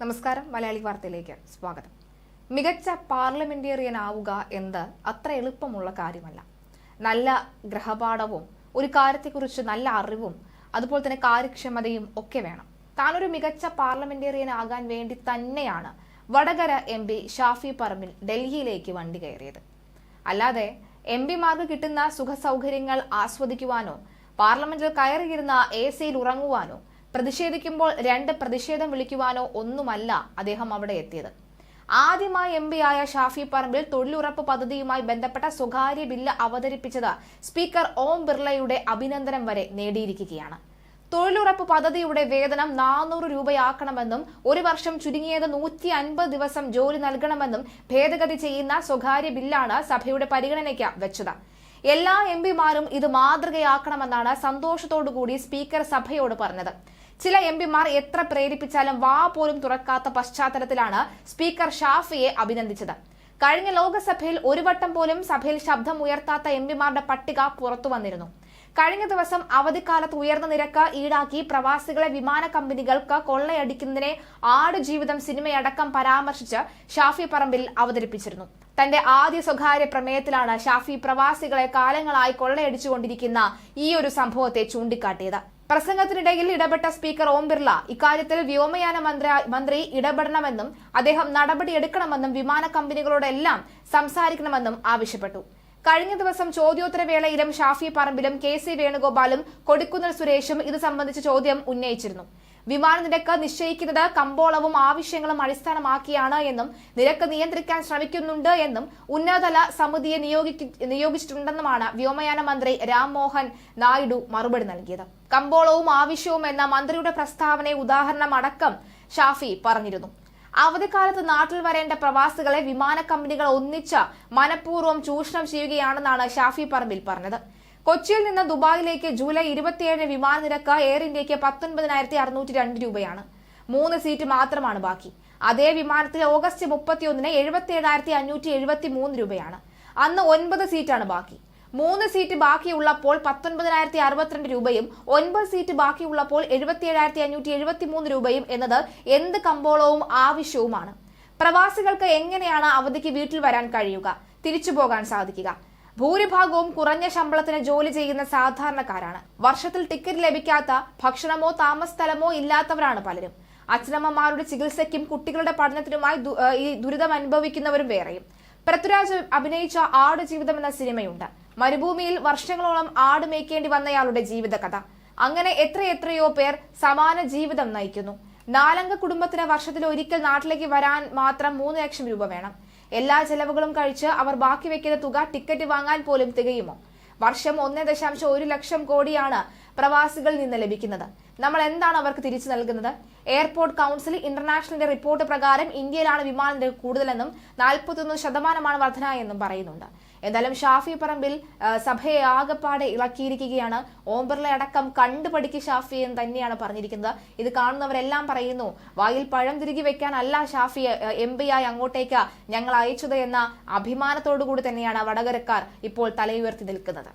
നമസ്കാരം മലയാളി വാർത്തയിലേക്ക് സ്വാഗതം. മികച്ച പാർലമെന്റേറിയൻ ആവുക എന്നത് അത്ര എളുപ്പമുള്ള കാര്യമല്ല. നല്ല ഗ്രഹപാഠവും ഒരു കാര്യത്തെക്കുറിച്ച് നല്ല അറിവും അതുപോലെ തന്നെ കാര്യക്ഷമതയും ഒക്കെ വേണം. താനൊരു മികച്ച പാർലമെന്റേറിയൻ ആകാൻ വേണ്ടി തന്നെയാണ് വടകര എം പി ഷാഫി പറമ്പിൽ ഡൽഹിയിലേക്ക് വണ്ടി കയറിയത്. അല്ലാതെ എം പിമാർക്ക് കിട്ടുന്ന സുഖസൗകര്യങ്ങൾ ആസ്വദിക്കുവാനോ പാർലമെന്റിൽ കയറിയിരുന്ന എ സിയിൽ ഉറങ്ങുവാനോ പ്രതിഷേധിക്കുമ്പോൾ രണ്ട് പ്രതിഷേധം വിളിക്കുവാനോ ഒന്നുമല്ല അദ്ദേഹം അവിടെ എത്തിയത്. ആദ്യമായി എം പി ആയ ഷാഫി പറമ്പിൽ തൊഴിലുറപ്പ് പദ്ധതിയുമായി ബന്ധപ്പെട്ട സ്വകാര്യ ബില്ല് അവതരിപ്പിച്ചത് സ്പീക്കർ ഓം ബിർളയുടെ അഭിനന്ദനം വരെ നേടിയിരിക്കുകയാണ്. തൊഴിലുറപ്പ് പദ്ധതിയുടെ വേതനം നാനൂറ് രൂപയാക്കണമെന്നും ഒരു വർഷം ചുരുങ്ങിയത് നൂറ്റി അൻപത് ദിവസം ജോലി നൽകണമെന്നും ഭേദഗതി ചെയ്യുന്ന സ്വകാര്യ ബില്ലാണ് സഭയുടെ പരിഗണനയ്ക്ക് വെച്ചത്. എല്ലാ എം പിമാരും ഇത് മാതൃകയാക്കണമെന്നാണ് സന്തോഷത്തോടുകൂടി സ്പീക്കർ സഭയോട് പറഞ്ഞത്. ചില എം പിമാർ എത്ര പ്രേരിപ്പിച്ചാലും വാ പോലും തുറക്കാത്ത പശ്ചാത്തലത്തിലാണ് സ്പീക്കർ ഷാഫിയെ അഭിനന്ദിച്ചത്. കഴിഞ്ഞ ലോക്സഭയിൽ ഒരു വട്ടം പോലും സഭയിൽ ശബ്ദം ഉയർത്താത്ത എം പിമാരുടെ പട്ടിക പുറത്തു വന്നിരുന്നു. കഴിഞ്ഞ ദിവസം അവധിക്കാലത്ത് ഉയർന്ന നിരക്ക് ഈടാക്കി പ്രവാസികളെ വിമാന കമ്പനികൾക്ക് കൊള്ളയടിക്കുന്നതിനെ ആടുജീവിതം സിനിമയടക്കം പരാമർശിച്ച് ഷാഫി പറമ്പിൽ അവതരിപ്പിച്ചിരുന്നു. തന്റെ ആദ്യ സ്വകാര്യ പ്രമേയത്തിലാണ് ഷാഫി പ്രവാസികളെ കാലങ്ങളായി കൊള്ളയടിച്ചുകൊണ്ടിരിക്കുന്ന ഈ ഒരു സംഭവത്തെ ചൂണ്ടിക്കാട്ടിയത്. പ്രസംഗത്തിനിടയിൽ ഇടപെട്ട സ്പീക്കർ ഓം ബിർള ഇക്കാര്യത്തിൽ വ്യോമയാന മന്ത്രി ഇടപെടണമെന്നും അദ്ദേഹം നടപടിയെടുക്കണമെന്നും വിമാന കമ്പനികളോടെല്ലാം സംസാരിക്കണമെന്നും ആവശ്യപ്പെട്ടു. കഴിഞ്ഞ ദിവസം ചോദ്യോത്തരവേളയിലും ഷാഫി പറമ്പിലും കെ സി വേണുഗോപാലും കൊടിക്കുന്നിൽ സുരേഷും ഇത് സംബന്ധിച്ച ചോദ്യം ഉന്നയിച്ചിരുന്നു. വിമാന നിരക്ക് നിശ്ചയിക്കുന്നത് കമ്പോളവും ആവശ്യങ്ങളും അടിസ്ഥാനമാക്കിയാണ് എന്നും നിരക്ക് നിയന്ത്രിക്കാൻ ശ്രമിക്കുന്നുണ്ട് എന്നും ഉന്നതതല സമിതിയെ നിയോഗിച്ചിട്ടുണ്ടെന്നുമാണ് വ്യോമയാന മന്ത്രി രാംമോഹൻ നായിഡു മറുപടി നൽകിയത്. കമ്പോളവും ആവശ്യവും എന്ന മന്ത്രിയുടെ പ്രസ്താവനയെ ഉദാഹരണമടക്കം ഷാഫി പറഞ്ഞിരുന്നു. അവധിക്കാലത്ത് നാട്ടിൽ വരേണ്ട പ്രവാസികളെ വിമാന കമ്പനികൾ ഒന്നിച്ച് മനഃപൂർവം ചൂഷണം ചെയ്യുകയാണെന്നാണ് ഷാഫി പറമ്പിൽ പറഞ്ഞത്. കൊച്ചിയിൽ നിന്ന് ദുബായിലേക്ക് ജൂലൈ ഇരുപത്തിയേഴ് വിമാന നിരക്ക് എയർ ഇന്ത്യയ്ക്ക് പത്തൊൻപതിനായിരത്തി അറുന്നൂറ്റി രണ്ട് രൂപയാണ്. മൂന്ന് സീറ്റ് മാത്രമാണ് ബാക്കി. അതേ വിമാനത്തിൽ ഓഗസ്റ്റ് മുപ്പത്തിയൊന്നിന് എഴുപത്തി ഏഴായിരത്തി അഞ്ഞൂറ്റി എഴുപത്തി മൂന്ന് രൂപയാണ്. അന്ന് ഒൻപത് സീറ്റാണ് ബാക്കി. മൂന്ന് സീറ്റ് ബാക്കിയുള്ളപ്പോൾ പത്തൊൻപതിനായിരത്തി അറുപത്തിരണ്ട് രൂപയും ഒൻപത് സീറ്റ് ബാക്കിയുള്ളപ്പോൾ എഴുപത്തിയേഴായിരത്തി അഞ്ഞൂറ്റി എഴുപത്തി മൂന്ന് രൂപയും എന്നത് എന്ത് കമ്പോളവും ആവശ്യവുമാണ്. പ്രവാസികൾക്ക് എങ്ങനെയാണ് അവധിക്ക് വീട്ടിൽ വരാൻ കഴിയുക? തിരിച്ചു പോകാൻ സാധിക്കുക. ഭൂരിഭാഗവും കുറഞ്ഞ ശമ്പളത്തിന് ജോലി ചെയ്യുന്ന സാധാരണക്കാരാണ്. വർഷത്തിൽ ടിക്കറ്റ് ലഭിക്കാത്ത ഭക്ഷണമോ താമസ സ്ഥലമോ ഇല്ലാത്തവരാണ് പലരും. അച്ഛനമ്മമാരുടെ ചികിത്സയ്ക്കും കുട്ടികളുടെ പഠനത്തിനുമായി ഈ ദുരിതം അനുഭവിക്കുന്നവരും വേറെയും. പൃഥ്വിരാജ് അഭിനയിച്ച ആട് ജീവിതം എന്ന സിനിമയുണ്ട്. മരുഭൂമിയിൽ വർഷങ്ങളോളം ആട് മേയ്ക്കേണ്ടി വന്നയാളുടെ ജീവിതകഥ. അങ്ങനെ എത്രയെത്രയോ പേർ സമാന ജീവിതം നയിക്കുന്നു. നാലംഗ കുടുംബത്തിന് വർഷത്തിൽ ഒരിക്കൽ നാട്ടിലേക്ക് വരാൻ മാത്രം മൂന്ന് ലക്ഷം രൂപ വേണം. എല്ലാ ചെലവുകളും കഴിച്ച് അവർ ബാക്കി വെക്കുന്ന തുക ടിക്കറ്റ് വാങ്ങാൻ പോലും തികയുമോ? വർഷം ഒന്നേ ദശാംശം ഒരു ലക്ഷം കോടിയാണ് പ്രവാസികളിൽ നിന്ന് ലഭിക്കുന്നത്. നമ്മൾ എന്താണ് അവർക്ക് തിരിച്ചു നൽകുന്നത്? എയർപോർട്ട് കൗൺസിൽ ഇന്റർനാഷണലിന്റെ റിപ്പോർട്ട് പ്രകാരം ഇന്ത്യയിലാണ് വിമാന നിരക്ക് കൂടുതലെന്നും നാൽപ്പത്തിയൊന്ന് ശതമാനമാണ് വർധന എന്നും പറയുന്നുണ്ട്. എന്തായാലും ഷാഫി പറമ്പിൽ സഭയെ ആകെപ്പാടെ ഇളക്കിയിരിക്കുകയാണ്. ഓം അടക്കം കണ്ടുപഠിക്ക് ഷാഫി എന്ന് തന്നെയാണ് പറഞ്ഞിരിക്കുന്നത്. ഇത് കാണുന്നവരെല്ലാം പറയുന്നു വായിൽ പഴം തിരികെ വെക്കാനല്ല ഷാഫി എം പി ആയി അങ്ങോട്ടേക്ക് ഞങ്ങൾ അയച്ചത് എന്ന അഭിമാനത്തോടു കൂടി തന്നെയാണ് വടകരക്കാർ ഇപ്പോൾ തലയുയർത്തി നിൽക്കുന്നത്.